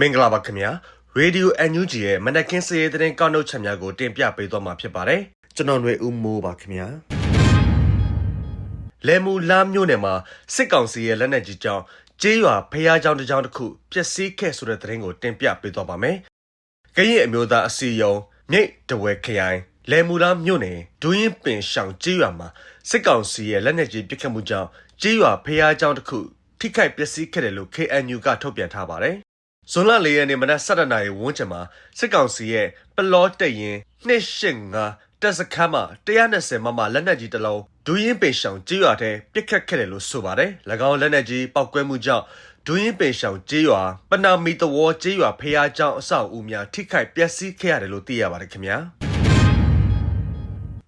မင်္ဂလာပါခင်ဗျာ Radio NUG ရဲ့မနက်ခင်းစရေးသတင်းကောက်နှုတ်ချက်များကိုတင်ပြပေးသွားမှာဖြစ်ပါတယ်ကျွန်တော်ຫນွေဦးမိုးပါခင်ဗျာလဲမူလာမြို့နယ်မှာစစ်ကောင်စီရဲ့လက်နက်ကြီးကြောင့်ကျေးရွာဖျားကြောင်တစ်ကြောင်တစ်ခုပျက်စီးခဲ့ဆိုတဲ့သတင်းကိုတင်ပြပေးသွားပါမယ်ကရင်အမျိုးသားအစည်းအရုံးမြိတ်တဝဲခရိုင်လဲမူလာမြို့နယ်ဒူးရင်ပင်ရှောင်ကျေးရွာမှာစစ်ကောင်စီရဲ့လက်နက်ကြီးပစ်ခတ်မှုကြောင့်ကျေးရွာဖျားကြောင်တစ်ခုထိခိုက်ပျက်စီးခဲ့တယ်လို့ KNU ကထုတ်ပြန်ထားပါတယ် ဇွန်လ၄ရက်နေ့မနက်7:00နာရီဝန်းကျင်မှာစစ်ကောင်စီရဲ့ပလောတက်ရင်285တပ်စခန်းမှာ120မမလက်နက်ကြီးတစ်လုံးဒူးရင်ပေရှောင်ကြေးရွာထဲပစ်ခတ်ခဲ့တယ်လို့ဆိုပါတယ်။၎င်းလက်နက်ကြီးပောက်ကွဲမှုကြောင့်ဒူးရင်ပေရှောင်ကြေးရွာပနာမီတဝေါ်ကြေးရွာဖျားเจ้าအဆောက်အဦများထိခိုက်ပျက်စီးခဲ့ရတယ်လို့သိရပါတယ်ခင်ဗျာ။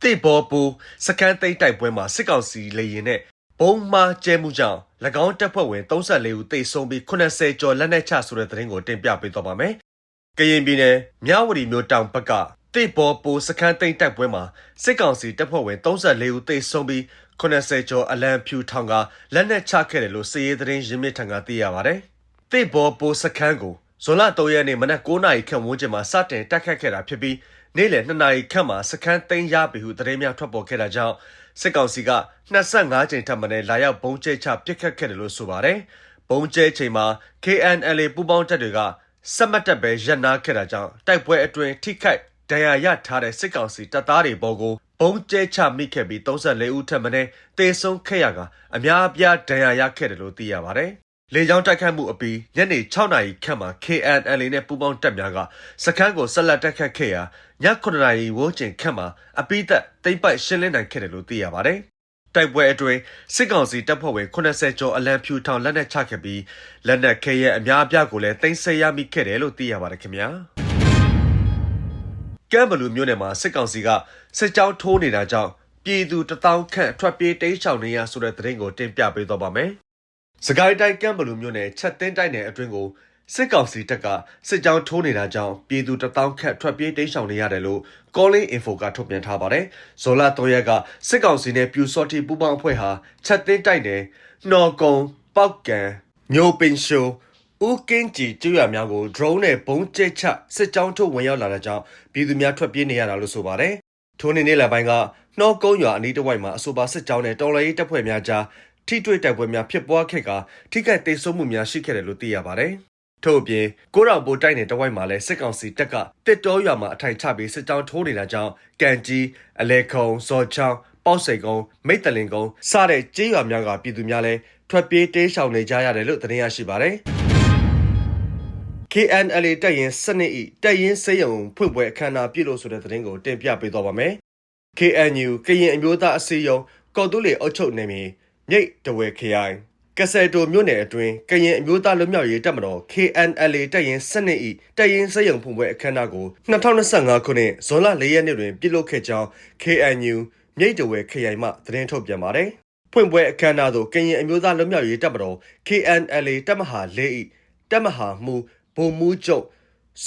တေဘောပူစကန်သိမ်းတိုက်ပွဲမှာစစ်ကောင်စီလေရင်နဲ့ ဘုံမှာကျဲမှုကြောင့်၎င်းတပ်ဖွဲ့ဝင်34ဦးသေဆုံးပြီး80ကျော်လက်နက်ချဆိုတဲ့သတင်းကိုတင်ပြပေးသွားပါမယ်။ကရင်ပြည်နယ်မြဝတီမြို့တောင်ဘက်ကတေဘောပူစခန်းသိမ်းတိုက်ပွဲမှာစစ်ကောင်စီတပ်ဖွဲ့ဝင်34ဦးသေဆုံးပြီး80ကျော်အလံဖြူထောင်ကလက်နက်ချခဲ့တယ်လို့စစ်ရေးသတင်းရင်းမြစ်ထံကသိရပါတယ်။တေဘောပူစခန်းကိုဇွန်လ3ရက်နေ့မနက်9:00နာရီခန့်ဝန်းကျင်မှာစတင်တိုက်ခတ်ခဲ့တာဖြစ်ပြီးနေ့လယ်2နာရီခန့်မှာစခန်းသိမ်းရပြီဟုသတင်းများထွက်ပေါ်ခဲ့တာကြောင့် စစ်ကောင်စီက25ကြိမ်ထပ်မံလာရောက်ဘုံကျဲချပစ်ခတ်ခဲ့တယ်လို့ဆိုပါတယ်။ဘုံကျဲချိန်မှာ KNLA ပူးပေါင်းတပ်တွေကစက်မတက်ပဲရပ်နားခဲ့တာကြောင့်တိုက်ပွဲအတွင်းထိခိုက်ဒဏ်ရာရထားတဲ့စစ်ကောင်စီတပ်သားတွေပေါ်ကိုဘုံကျဲချမိခဲ့ပြီး34ဦးထပ်မံတေဆုံးခဲ့ရကအများအပြားဒဏ်ရာရခဲ့တယ်လို့သိရပါတယ်။ လေကြောင်းတိုက်ခတ်မှုအပြီးညနေ6နာရီခန့်မှာ KNLA နဲ့ပူးပေါင်းတပ်များကစခန်းကိုဆက်လက်တိုက်ခတ်ခဲ့ရာည9နာရီဝန်းကျင်ခန့်မှာအပိသက်တိမ့်ပိုက်ရှင်းလင်းနိုင်ခဲ့တယ်လို့သိရပါတယ်။တိုက်ပွဲအတွင်းစစ်ကောင်စီတပ်ဖွဲ့ဝင်80ကျော်အလံဖြူထောင်လက်နက်ချခဲ့ပြီးလက်နက်ခဲရဲ့အများအပြားကိုလည်းတင်ဆက်ရမိခဲ့တယ်လို့သိရပါတယ်ခင်ဗျာ။ကမ်ဘလူမျိုးနယ်မှာစစ်ကောင်စီကစစ်ကြောင်းထိုးနေတာကြောင့်ပြည်သူတထောင်ခန့်ထွက်ပြေးတိမ်းရှောင်နေရဆိုတဲ့သတင်းကိုတင်ပြပေးသွားပါမယ်။ စကိုင်းတိုင်းကမ်ဘလူမျိုးနယ်ချက်တင်းတိုက်နယ်အတွင်းကိုစစ်ကောင်စီတပ်ကစစ်ကြောင်းထိုးနေတာကြောင့်ပြည်သူတထောင်ခန့်ထွက်ပြေးတိမ်းရှောင်နေရတယ်လို့ Calling Info ကထုတ်ပြန်ထားပါတယ်။ဇော်လာ3ရက်ကစစ်ကောင်စီနဲ့ပြူစော်တီပူပေါင်းအဖွဲ့ဟာချက်သိန်းတိုက်နယ်နှော်ကုံပောက်ကံမျိုးပင်ရှိုးဦးကင်းကြီးကျွရများကို drone နဲ့ဘုံကျဲချစစ်ကြောင်းထုတ်ဝင်ရောက်လာတဲ့ကြောင့်ပြည်သူများထွက်ပြေးနေရတာလို့ဆိုပါတယ်။ထိုးနေနေလပိုင်းကနှော်ကုန်းရွာအနီးတစ်ဝိုက်မှာအဆိုပါစစ်ကြောင်းနဲ့တော်လှန်ရေးတပ်ဖွဲ့များကြား ထိတွေ့တိုက်ပွဲများဖြစ်ပွားခဲ့ကထိခိုက်ဒေဆုံးမှုများရှိခဲ့တယ်လို့သိရပါတယ်။ထို့အပြင်ကိုရောင်ပိုတိုက်နယ်တဝိုက်မှာလည်းစစ်ကောင်စီတပ်ကတစ်တောရွာမှာအထိုင်ချပြီးစစ်ကြောင်းထိုးနေတာကြောင့်ကန်ကြီးအလဲခုံဇော်ချောင်းပေါက်စိန်ကုန်းမိတ်တလင်ကုန်းစတဲ့ကျေးရွာများကပြည်သူများလည်းထွက်ပြေးတေးရှောင်နေကြရတယ်လို့သတင်းရရှိပါတယ်။ KNLA တပ်ရင်စနစ်ဤတပ်ရင်စေယုံဖွင့်ပွဲအခမ်းအနားပြုလို့ဆိုတဲ့သတင်းကိုတင်ပြပေးသွားပါမယ်။ KNU ကရင်အမျိုးသားအစည်းအရုံးကော်တူးလေအုပ်ချုပ်နေမီ မြိတ်တဝဲခရိုင်ကဆယ်တိုမြို့နယ်အတွင်းကရင်အမျိုးသားလွတ်မြောက်ရေးတပ်မတော် KNLA တပ်ရင်စနစ်ဤတပ်ရင်စေယုံဖွင့်ပွဲအခမ်းအနားကို2025ခုနှစ်ဇွန်လ4ရက်နေ့တွင်ပြုလုပ်ခဲ့ကြောင်း KNU မြိတ်တဝဲခရိုင်မှသတင်းထုတ်ပြန်ပါတယ်။ဖွင့်ပွဲအခမ်းအနားသို့ကရင်အမျိုးသားလွတ်မြောက်ရေးတပ်မတော် KNLA တပ်မဟာ၄ဤတပ်မဟာမှုဗိုလ်မှူးချုပ်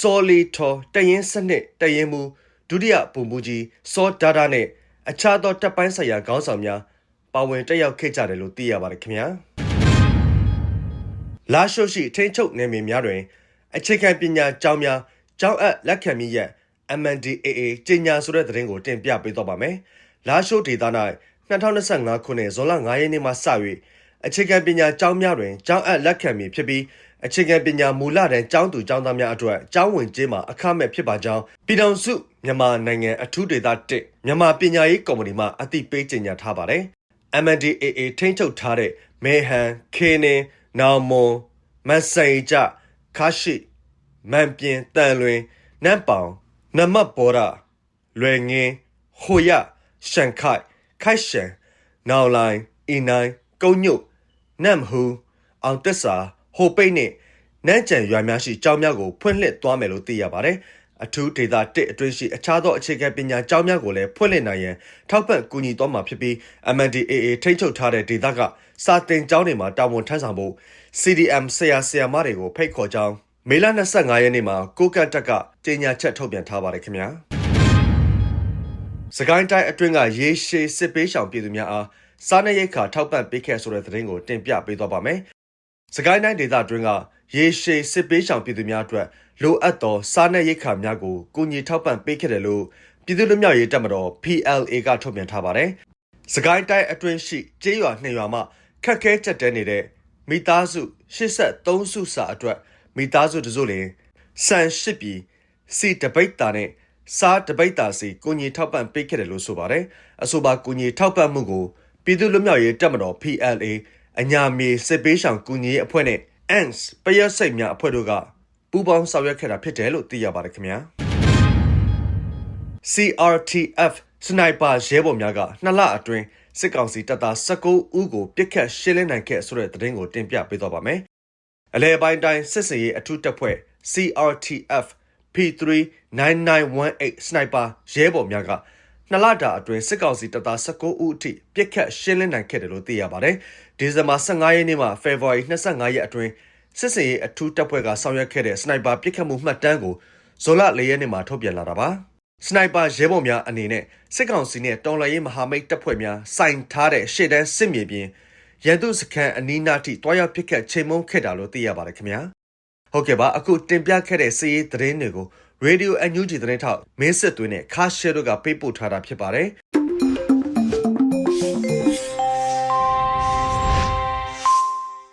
စောလီထော်တရင်စနစ်တရင်မူဒုတိယဗိုလ်မှူးကြီးစောဒါဒါနဲ့အခြားသောတပ်ပိုင်းဆိုင်ရာခေါင်းဆောင်များ ပါဝင်တက်ရောက်ခဲ့ကြတယ်လို့သိရပါတယ်ခင်ဗျာလာရှိုရှိထိန်းချုပ်နယ်မြေများတွင် အခြေခံပညာကျောင်းများကျောင်းအပ်လက်ခံမြင့်ရက် MNDAA ကြေညာဆိုတဲ့သတင်းကိုတင်ပြပေးတော့ပါမယ်လာရှိုဒေသ၌2025ခုနှစ်ဇွန်လ9ရက်နေ့မှစ၍အခြေခံပညာကျောင်းများတွင်ကျောင်းအပ်လက်ခံမည်ဖြစ်ပြီးအခြေခံပညာမူလတန်းကျောင်းသူကျောင်းသားများအတွက်ကျောင်းဝင်ခြင်းမှာအခမဲ့ဖြစ်ပါကြောင်းပြည်ထောင်စုမြန်မာနိုင်ငံအထူးဒေသ1မြန်မာပညာရေးကော်မတီမှအသိပေးကြေညာထားပါတယ်။ MNDAA ထိန်းချုပ်ထားတဲ့မေဟန်၊ခေနင်း၊နောင်မွန်၊မန်ဆိုင်ကြခါရှိမန်ပြင်းတန်လွင်နန့်ပောင်နမတ်ဘောရလွယ်ငင်းဟိုရရှန်ခိုက်ခိုက်ရှန်နောင်လိုင်းအီနိုင်ကုန်းညုတ်နမ်ဟူအောင်တက်စာဟိုပိတ်နဲ့နန်းကြံရွာများရှိကျောင်းများကိုဖွင့်လှစ်သွားမယ်လို့သိရပါတယ်။ အထူးဒေသ1အတွင်းရှိအခြားသောအခြေခံပညာကျောင်းများကိုလည်းဖွင့်လှစ်နိုင်ရန်ထောက်ပံ့ကူညီသွားမှာဖြစ်ပြီး MNDAA ထိန်းချုပ်ထားတဲ့ဒေသကစာတင်ကျောင်းတွေမှာတာဝန်ထမ်းဆောင်ဖို့ CDM ဆရာဆရာမတွေကိုဖိတ်ခေါ်ကြောင်းမေလ25ရက်နေ့မှာကိုကတ်တက်ကကြေညာချက်ထုတ်ပြန်ထားပါတယ်ခင်ဗျာ။စကိုင်းတိုင်းအတွင်းကရေရှည်စစ်ပေးရှောင်ပြည်သူများအားစားနပ်ရိက္ခာထောက်ပံ့ပေးခဲ့ဆိုတဲ့သတင်းကိုတင်ပြပေးသွားပါမယ်။စကိုင်းတိုင်းဒေသအတွင်းက ရေရှည်စစ်ပေးရှောင်ပြည်သူများအတွက်လိုအပ်သောစားနပ်ရိက္ခာများကိုကူညီထောက်ပံ့ပေးခဲ့တယ်လို့ပြည်သူ့လူမျိုးရေးတပ်မတော် PLA ကထုတ်ပြန်ထားပါတယ်။စကိုင်းတိုင်းအတွင်းရှိကျေးရွာနှစ်ရွာမှခက်ခဲကြက်တဲနေတဲ့မိသားစု83စုစာအတွက်မိသားစုတစုလင်စံရှိပြီစီတပိတ်တာနဲ့စားတပိတ်တာစီကိုညီထောက်ပံ့ပေးခဲ့တယ်လို့ဆိုပါတယ်။အဆိုပါကိုညီထောက်ပံ့မှုကိုပြည်သူ့လူမျိုးရေးတပ်မတော် PLA အညာမြေစစ်ပေးရှောင်ကူညီရေးအဖွဲ့နဲ့ ANS ပရစိတ်များအဖွဲ့တို့ကပူးပေါင်းဆောင်ရွက်ခဲ့တာဖြစ်တယ်လို့သိရပါတယ်ခင်ဗျာ CRTF စနိုက်ပါရဲဘော်များကနှစ်လအတွင်းစစ်ကောင်စီတပ်သား19ဦးကိုပြစ်ခတ်ရှင်းလင်းနိုင်ခဲ့ဆိုတဲ့သတင်းကိုတင်ပြပေးသွားပါမယ်အလဲပိုင်းတိုင်းစစ်စင်ရေးအထူးတပ်ဖွဲ့ CRTF P39918 စနိုက်ပါရဲဘော်များက နှစ်လတာအတွင်းစစ်ကောင်စီတပ်သား19ဦးအထိပြစ်ခတ်ရှင်းလင်းနိုင်ခဲ့တယ်လို့သိရပါတယ်။ဒီဇင်ဘာ15ရက်နေ့မှဖေဖော်ဝါရီ25ရက်အတွင်းစစ်စင်ရေးအထူးတပ်ဖွဲ့ကဆောင်ရွက်ခဲ့တဲ့စနိုက်ပါပြစ်ခတ်မှုမှတ်တမ်းကိုဇွန်လ4ရက်နေ့မှာထုတ်ပြန်လာတာပါ။စနိုက်ပါရဲဘော်များအနေနဲ့စစ်ကောင်စီနဲ့တော်လှန်ရေးမဟာမိတ်တပ်ဖွဲ့များစိုင်ထားတဲ့ရှေ့တန်းစစ်မြေပြင်ရန်သူစခန်းအနီးနားထိတွားရောက်ပစ်ခတ်ချိန်မုံခဲ့တာလို့သိရပါတယ်ခင်ဗျာ။ဟုတ်ကဲ့ပါအခုတင်ပြခဲ့တဲ့စီးရေးသတင်းတွေကို Radio NUG သတင်းထောက်မင်းစစ်သွင်းနဲ့ခါရှဲတို့ကပေးပို့ထားတာဖြစ်ပါတယ်။